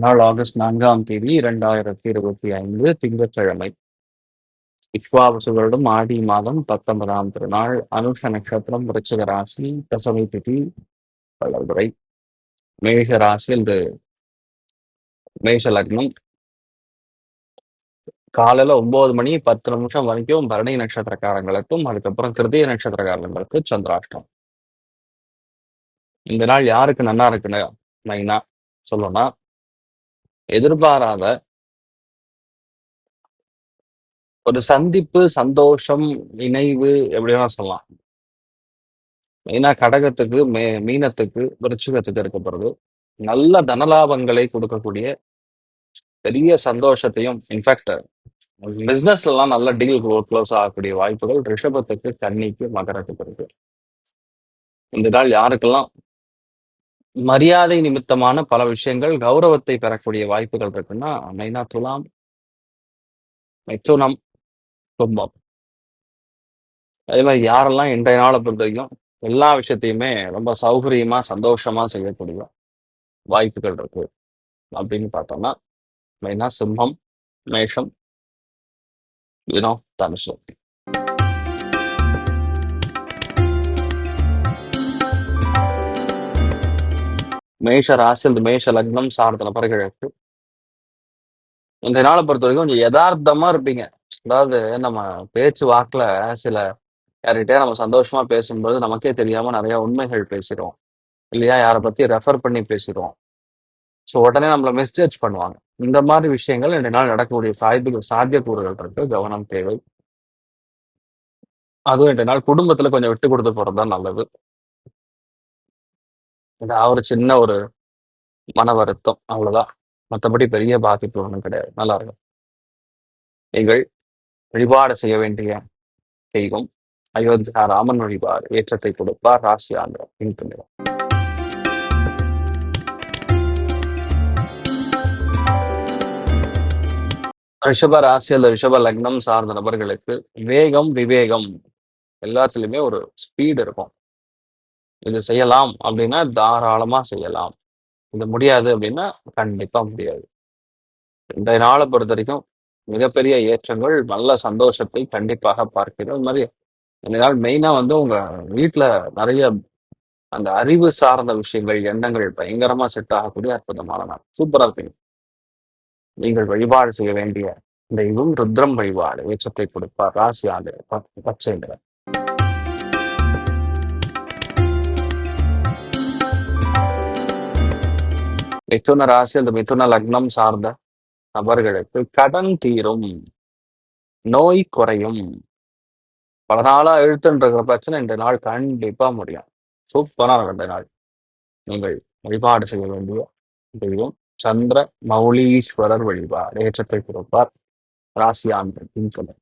நாள் ஆகஸ்ட் நான்காம் தேதி இரண்டாயிரத்தி இருபத்தி ஐந்து திங்கட்கிழமை. இஸ்வாவசு வருடம் ஆடி மாதம் பத்தொன்பதாம் திருநாள் அனுஷ நட்சத்திரம் விருச்சிக ராசி தசமி திதி வளர்துறை மேஷ ராசி என்று மேஷ லக்னம் காலையில ஒன்பது மணி பத்து நிமிஷம் வரைக்கும் பரணி நட்சத்திரக்காரங்களுக்கும் அதுக்கப்புறம் கிருதிய நட்சத்திரக்காரங்களுக்கு சந்திராஷ்டம் இந்த நாள் யாருக்கு நல்லா இருக்குன்னு மெயினா சொல்லணும்னா எதிர்பாராத ஒரு சந்திப்பு சந்தோஷம் இணைவு எப்படி வேணா சொல்லலாம். மெயினா கடகத்துக்கு மே மீனத்துக்கு விருச்சிகத்துக்கு இருக்கப்படுறது. நல்ல தனலாபங்களை கொடுக்கக்கூடிய பெரிய சந்தோஷத்தையும் இன்ஃபேக்ட் பிசினஸ்ல நல்ல டீல் க்ளோஸ் ஆகக்கூடிய வாய்ப்புகள் ரிஷபத்துக்கு கன்னிக்கு மகரத்துக்கு இருக்கு. இந்த நாள் யாருக்கெல்லாம் மரியாதை நிமித்தமான பல விஷயங்கள் கௌரவத்தை பெறக்கூடிய வாய்ப்புகள் இருக்குன்னா மெயினா துலாம் மிதுனம் கும்பம். அதே மாதிரி யாரெல்லாம் இன்றைய நாளை பொறுத்த வரைக்கும் எல்லா விஷயத்தையுமே ரொம்ப சௌகரியமா சந்தோஷமா செய்யக்கூடிய வாய்ப்புகள் இருக்கு அப்படின்னு பார்த்தோம்னா மெயினா சிம்மம் மேஷம் யூனோ தனுசு. மேஷ ராசி அந்த மேஷ லக்னம் சார்ந்த நபர்களுக்கு இந்த நாளை பொறுத்த வரைக்கும் கொஞ்சம் யதார்த்தமா இருப்பீங்க. அதாவது நம்ம பேச்சு வாக்குல சில யார்கிட்டயே நம்ம சந்தோஷமா பேசும்போது நமக்கே தெரியாம நிறைய உண்மைகள் பேசிடுவோம். இல்லையா? யாரை பத்தி ரெஃபர் பண்ணி பேசிடுவோம். ஸோ உடனே நம்மளை மிஸ்ஜட்ஜ் பண்ணுவாங்க. இந்த மாதிரி விஷயங்கள் ரெண்டு நாள் நடக்கக்கூடிய சாய்ப்பு சாத்தியக்கூறுகள் இருக்கு. கவனம் தேவை. அதுவும் ரெண்டு நாள் குடும்பத்துல கொஞ்சம் விட்டு கொடுத்து போறது தான் நல்லது. ஏதாவது ஒரு சின்ன ஒரு மன வருத்தம் அவ்வளவுதான். மற்றபடி பெரிய பாதிப்பு ஒன்றும் கிடையாது. நல்லா இருக்கும். நீங்கள் வழிபாடு செய்ய வேண்டிய தெய்வம் அயோத்தியா ராமன் வழிபாடு ஏற்றத்தை கொடுப்பார். ராசி ஆந்திரம் பின்பு நிறம் ரிஷப ராசி அல்லது ரிஷப லக்னம் சார்ந்த நபர்களுக்கு வேகம் விவேகம் எல்லாத்துலேயுமே ஒரு ஸ்பீடு இருக்கும். இது செய்யலாம் அப்படின்னா தாராளமாக செய்யலாம். இது முடியாது அப்படின்னா கண்டிப்பாக முடியாது. இந்த நாளை பொறுத்த வரைக்கும் மிகப்பெரிய ஏற்றங்கள் நல்ல சந்தோஷத்தை கண்டிப்பாக பார்க்கிறோம். இது மாதிரி இந்த நாள் மெயினாக வந்து உங்கள் வீட்டில் நிறைய அந்த அறிவு சார்ந்த விஷயங்கள் எண்ணங்கள் பயங்கரமாக செட் ஆகக்கூடிய அற்புதமான நாள். சூப்பராக இருப்பீங்க நீங்கள் வழிபாடு செய்ய வேண்டிய தெய்வம் ருத்ரம் வழிபாடு ஏற்றத்தை கொடுப்பார். ராசி ஆண்டு பச்சை நிறம். மிதுன ராசி அந்த மிதுன லக்னம் சார்ந்த நபர்களுக்கு கடன் தீரும். நோய் குறையும். பல நாளா எழுத்துன்ற இருக்கிற பிரச்சனை இந்த நாள் கண்டிப்பா முடியும் சூப்பரான இந்த நாள். நீங்கள் வழிபாடு செய்ய வேண்டிய தெய்வம் சந்திர மௌலீஸ்வரர் வழிபாடு. ஏற்றத்தை கொடுப்பார் ராசியாண்டு பின்கொடர்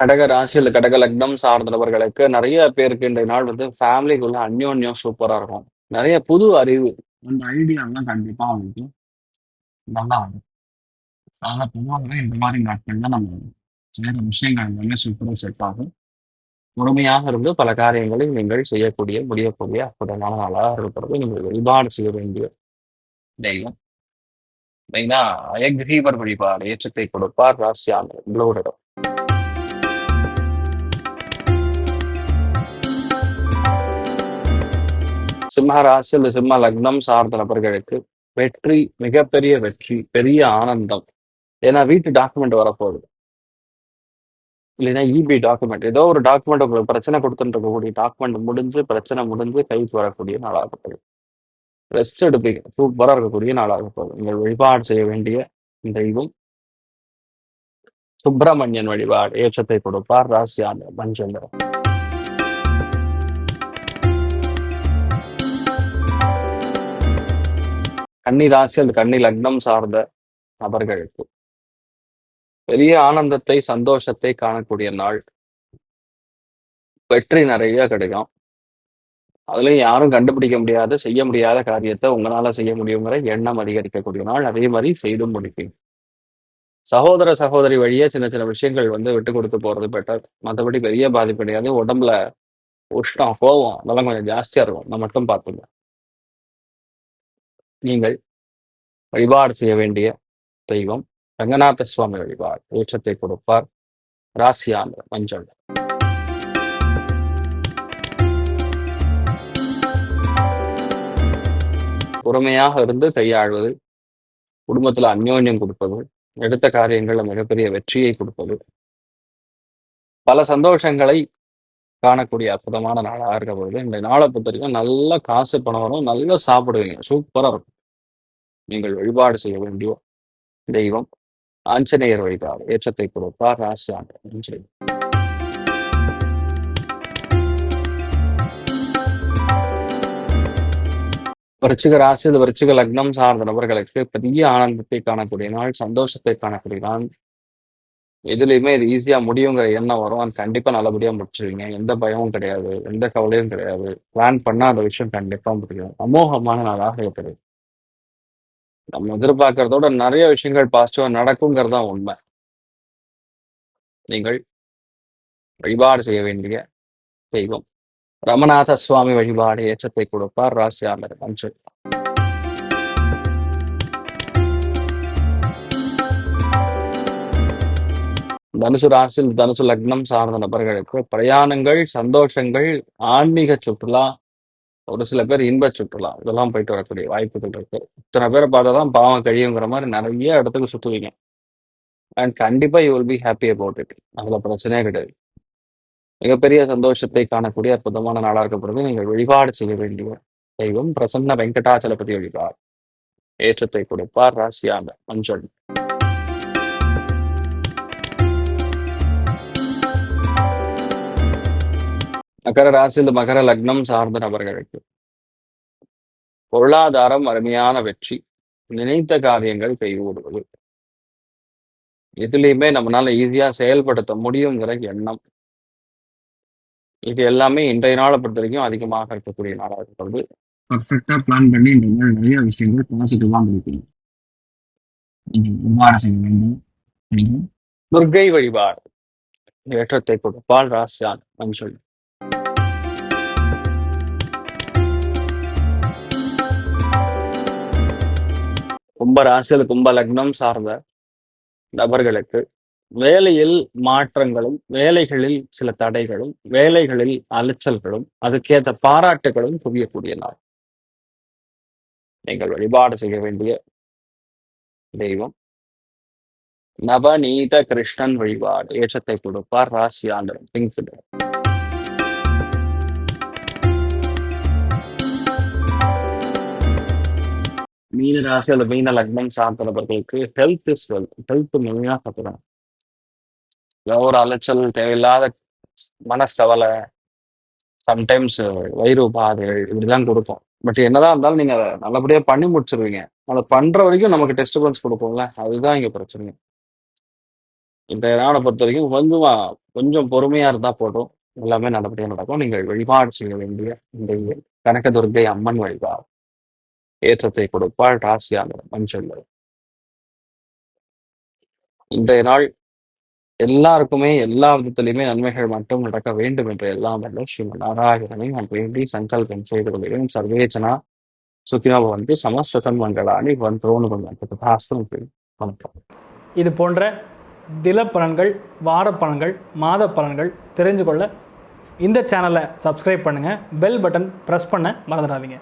கடக ராசி இல்ல கடக லக்னம் சார்ந்தவர்களுக்கு நிறைய பேருக்கு இந்த நாள் வந்து ஃபேமிலிக்குள்ள அந்யோன்யம் சூப்பரா இருக்கும். நிறைய புது அறிவு அந்த ஐடியாலாம் கண்டிப்பா அவங்களுக்கு நல்லா வரும். அதனால பொதுவாகவே இந்த மாதிரி நாட்கள்ல நம்ம செய்யற விஷயங்கள் எல்லாமே சூப்பராக செட் ஆகும். பொறுமையாக இருந்து பல காரியங்களை நீங்கள் செய்யக்கூடிய முடியக்கூடிய அற்புதமான நாளாக இருக்கிறது. நீங்கள் வழிபாடு செய்ய வேண்டிய தெய்வம். மெயினா அயக்ரீவர் வழிபாடு ஏற்றத்தை கொடுப்பார் ராசியாளர் உங்களோட சிம்ம ராசி அல்லது சிம்ம லக்னம் சார்ந்த நபர்களுக்கு வெற்றி மிகப்பெரிய வெற்றி பெரிய ஆனந்தம். ஏன்னா வீட்டு டாக்குமெண்ட் வரப்போகுது. இல்லைன்னா இபி டாக்குமெண்ட் ஏதோ ஒரு டாக்குமெண்ட் உங்களுக்கு பிரச்சனை கொடுத்துட்டு இருக்கக்கூடிய டாக்குமெண்ட் முடிஞ்சு பிரச்சனை முடிஞ்சு கைக்கு வரக்கூடிய நாளாக போகுது. ரெஸ்ட் எடுப்பீங்க. சூப்பராக இருக்கக்கூடிய நாளாக போகுது. நீங்கள் வழிபாடு செய்ய வேண்டிய தெய்வம் சுப்பிரமணியன் வழிபாடு. ஏற்றத்தை கொடுப்பார் ராசியான மஞ்சள் கன்னி ராசி அல்லது கன்னி லக்னம் சார்ந்த நபர்களுக்கு. பெரிய ஆனந்தத்தை சந்தோஷத்தை காணக்கூடிய நாள். வெற்றி நிறைய கிடைக்கும். அதுலயும் யாரும் கண்டுபிடிக்க முடியாத செய்ய முடியாத காரியத்தை உங்களால செய்ய முடியுங்கிற எண்ணம் அதிகரிக்கக்கூடிய நாள். அதே மாதிரி செய்தும் முடிப்பீங்க. சகோதர சகோதரி வழியே சின்ன சின்ன விஷயங்கள் வந்து விட்டு கொடுத்து போறது பெட்டர் மற்றபடி பெரிய பாதிப்பு கிடையாது. உடம்புல உஷ்ணம் கோவம் அதெல்லாம் கொஞ்சம் ஜாஸ்தியா இருக்கும். நான் மட்டும் பார்த்துங்க நீங்கள் வழிபாடு செய்ய வேண்டிய தெய்வம் ரங்கநாத சுவாமி வழிபாடு. ஊற்றத்தை கொடுப்பார். ராசியான மஞ்சள். பொறுமையாக இருந்து கையாள்வது குடும்பத்துல அந்யோன்யம் கொடுப்பது எடுத்த காரியங்களில் மிகப்பெரிய வெற்றியை கொடுப்பது. பல சந்தோஷங்களை காணக்கூடிய அற்புதமான நாளாக இருக்க பொழுது இந்த நாளை பொறுத்த வரைக்கும் நல்ல காசு பணம் வரும். நல்லா சாப்பிடுவீங்க. சூப்பரா இருக்கும். நீங்கள் வழிபாடு செய்ய வேண்டிய தெய்வம் ஆஞ்சநேயர் வழிபாடு. ஏற்றத்தை கொடுப்பார் ராசி ஆண்டு விருச்சிக ராசி விருச்சிக லக்னம் சார்ந்த நபர்களுக்கு பெரிய ஆனந்தத்தை காணக்கூடிய நாள் சந்தோஷத்தை காணக்கூடிய நாள். எதுலையுமே இது ஈஸியா முடியுங்கிற எண்ணம் வரும். அது கண்டிப்பா நல்லபடியா முடிச்சிருவீங்க. எந்த பயமும் கிடையாது. எந்த கவலையும் கிடையாது. பிளான் பண்ணா அந்த விஷயம் கண்டிப்பா முடியும். அமோகமான நாளாக இருக்குது நம்ம எதிர்பார்க்கறதோட நிறைய விஷயங்கள் பாசிட்டிவா நடக்குங்கிறது தான் உண்மை. நீங்கள் வழிபாடு செய்ய வேண்டிய தெய்வம். ரமநாத சுவாமி வழிபாடு ஏற்றத்தை கொடுப்பார். ராசியாளர் மஞ்சள் தனுசு ராசியில் தனுசு லக்னம் சார்ந்த நபர்களுக்கு பிரயாணங்கள் சந்தோஷங்கள் ஆன்மீக சுற்றுலா ஒரு சில பேர் இன்ப சுற்றுலா இதெல்லாம் போயிட்டு வரக்கூடிய வாய்ப்புகள் இருக்கு. இத்தனை பேரை பார்த்தா தான் பாவம் கழியுங்கிற மாதிரி நிறைய இடத்துக்கு சுற்றுவீங்க அண்ட் கண்டிப்பாக you will be happy about it அதில் பிரச்சனையே கிடையாது. மிகப்பெரிய சந்தோஷத்தை காணக்கூடிய அற்புதமான நாளாக இருக்கப்படுது நீங்கள் வழிபாடு செய்ய வேண்டிய தெய்வம். பிரசன்ன வெங்கடாச்சலபதி வழிபாடு. ஏற்றத்தை கொடுப்பார் ராசியாக மஞ்சள் மகர ராசியில் மகர லக்னம் சார்ந்த நபர்களுக்கு பொருளாதாரம் அருமையான வெற்றி நினைத்த காரியங்கள் கைகூடுவது எதுலையுமே நம்மளால ஈஸியா செயல்படுத்த முடியுங்கிற எண்ணம். இது எல்லாமே இன்றைய நாளை பொறுத்த வரைக்கும் அதிகமாக இருக்கக்கூடிய நாளாக இருக்கிறது. பர்ஃபெக்டா பிளான் பண்ணி இந்த மாதிரி நிறைய விஷயங்கள் பாசிட்டிவா முடிக்கணும். வழிபாடு செய்ய வேண்டும் துர்க்கை வழிபாடு. ஏற்றத்தை கொடுப்பால் ராசியான் மஞ்சள் கும்ப ராசியில் கும்ப லக்னம் சார்ந்த நபர்களுக்கு வேலையில் மாற்றங்களும் வேலைகளில் சில தடைகளும் வேலைகளில் அலைச்சல்களும் அதுக்கேற்ற பாராட்டுகளும் குவியக்கூடிய நாள். நீங்கள் வழிபாடு செய்ய வேண்டிய தெய்வம். நவநீத கிருஷ்ணன் வழிபாடு. ஏற்றத்தை கொடுப்பார் ராசி ஆண்டவன் பிங்க் மீன ராசி அல்லது மீன லக்னம் சார்ந்தவர்களுக்கு ஹெல்த் இஸ் வெல் ஹெல்த் மெயினாக பார்க்கணும் ஏதோ ஒரு அலைச்சல் தேவையில்லாத மனசவலை சம்டைம்ஸ் வயிறு உபாதைகள் இப்படிதான் கொடுக்கும். பட் என்னதான் இருந்தாலும் நீங்க அதை நல்லபடியா பண்ணி முடிச்சிருவீங்க. அதை பண்ற வரைக்கும் நமக்கு டெஸ்டிபன்ஸ் கொடுப்போம்ல அதுதான் இங்க பிரச்சனை இந்த நாளை பொறுத்த வரைக்கும் கொஞ்சம் கொஞ்சம் பொறுமையா இருந்தா போதும். எல்லாமே நல்லபடியா நடக்கும். நீங்கள் வழிபாடு செய்ய வேண்டிய இந்த கனகதுர்கை அம்மன் வழிபாடு. ஏற்றத்தை கொடுப்பாள் ராசியான மஞ்சள் இன்றைய நாள் எல்லாருக்குமே எல்லா விதத்திலையுமே நன்மைகள் மட்டும் நடக்க வேண்டும் என்று எல்லாம் வல்ல ஸ்ரீமன் நாராயணனை நான் வேண்டி சங்கல்பம் செய்து கொள்கிறேன் சர்வேச்சனா சுக்கினோ பவந்து சமஸ்த சன்மங்களானி பவந்தோன்னு கொஞ்சம் ததாஸ்து வணக்கம். இது போன்ற தில பலன்கள் வார பலன்கள் மாத பலன்கள் தெரிஞ்சு கொள்ள இந்த சேனலை சப்ஸ்கிரைப் பண்ணுங்கள் பெல் பட்டன் ப்ரெஸ் பண்ண மறந்துடாதீங்க.